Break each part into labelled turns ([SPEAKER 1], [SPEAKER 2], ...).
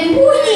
[SPEAKER 1] 不故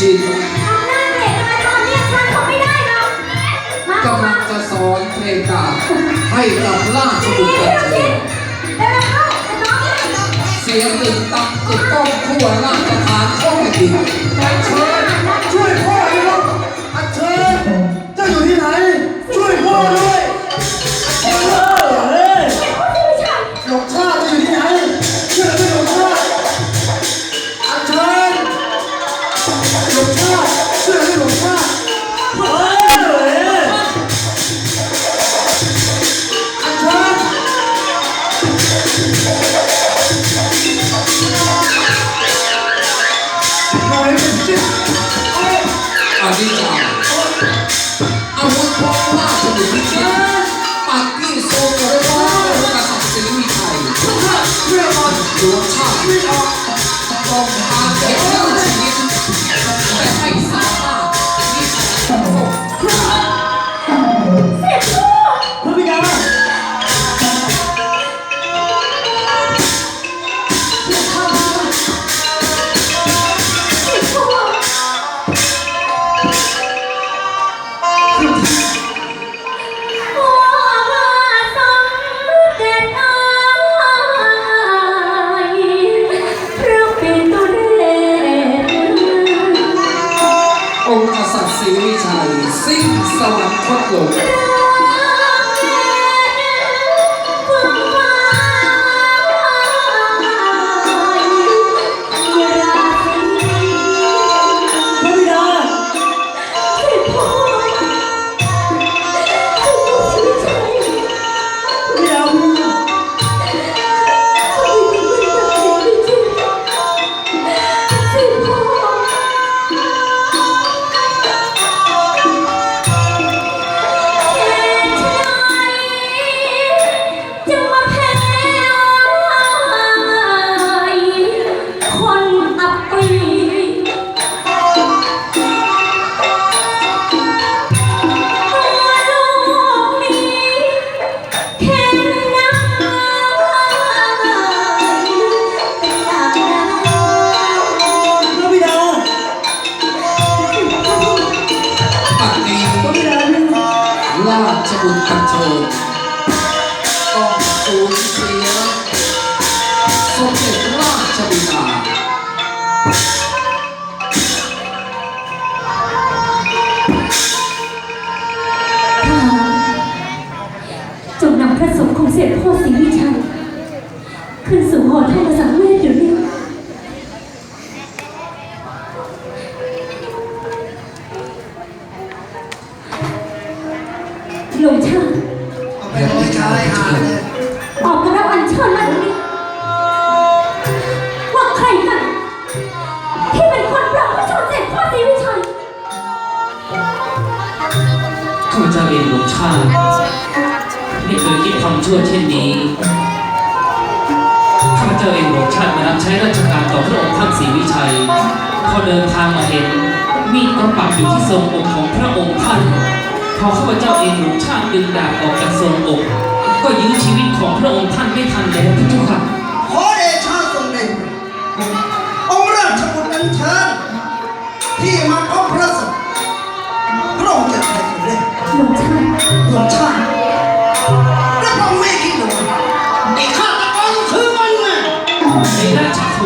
[SPEAKER 1] ชินกำ
[SPEAKER 2] ลั
[SPEAKER 1] งจะ
[SPEAKER 3] ส
[SPEAKER 2] อ
[SPEAKER 3] น
[SPEAKER 1] เพ
[SPEAKER 3] ล
[SPEAKER 2] ง
[SPEAKER 3] กา
[SPEAKER 1] ให้
[SPEAKER 4] กับราชบุตรเสียงติดตังติดต้องทั่วราชฐานข้อวแผ่ดิน
[SPEAKER 5] ไปเชิญช่วยพ่อ
[SPEAKER 4] おじいちゃん ศักดิ์ศรีวิชัย สิง
[SPEAKER 3] สวัสดิ์พัด
[SPEAKER 4] หลง
[SPEAKER 3] ฉันขึ้น
[SPEAKER 4] สู่
[SPEAKER 3] หอ
[SPEAKER 5] ไทย
[SPEAKER 3] กษัตริย์เวทอยู่
[SPEAKER 6] นี่ ชัยพอเดินทางมาเห็นมีดก็ปักอยู่ที่ทรงอกของพระองค์ท่าน พอข้าพเจ้าเองหลวงชาติดึงดาบออกจากทรงอก ก็ยื้อชีวิตของพระองค์ท่านไม่ทันแล้วพระเจ้าค่ะ
[SPEAKER 5] ขอเดชะทรงเดชองค์ราชบุตรอัญเชิญที่มาพบพระศพพระองค์จะใครคนแรก
[SPEAKER 3] หลวงชาย
[SPEAKER 5] หลวงชาติพระองค์ไม่คิดหรอกไอ้ฆาตกรคือมันน่ะ
[SPEAKER 6] ในราชครู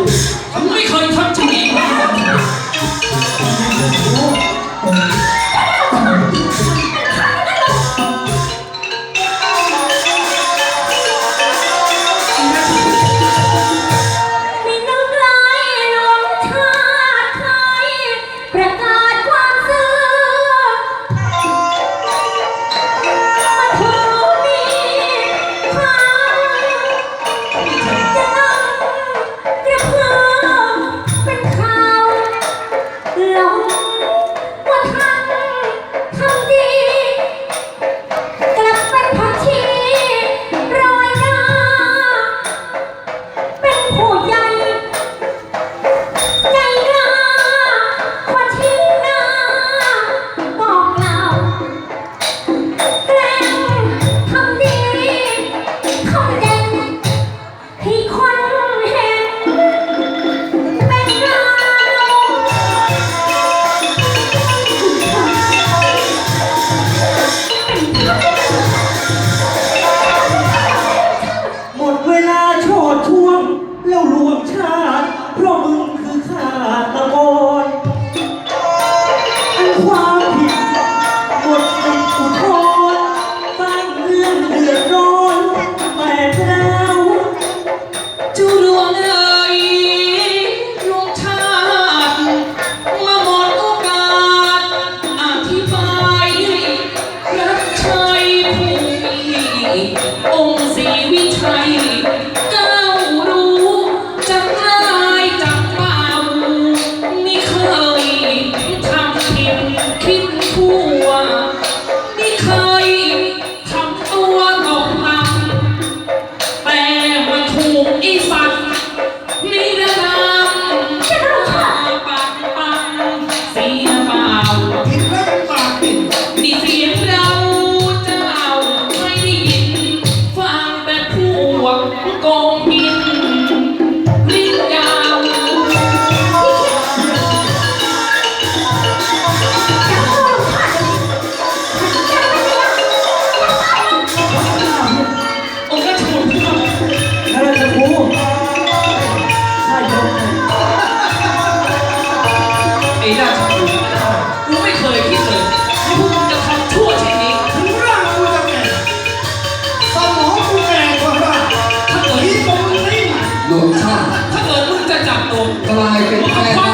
[SPEAKER 6] อ
[SPEAKER 3] งค์
[SPEAKER 6] ศรีวิชัย 拜拜可一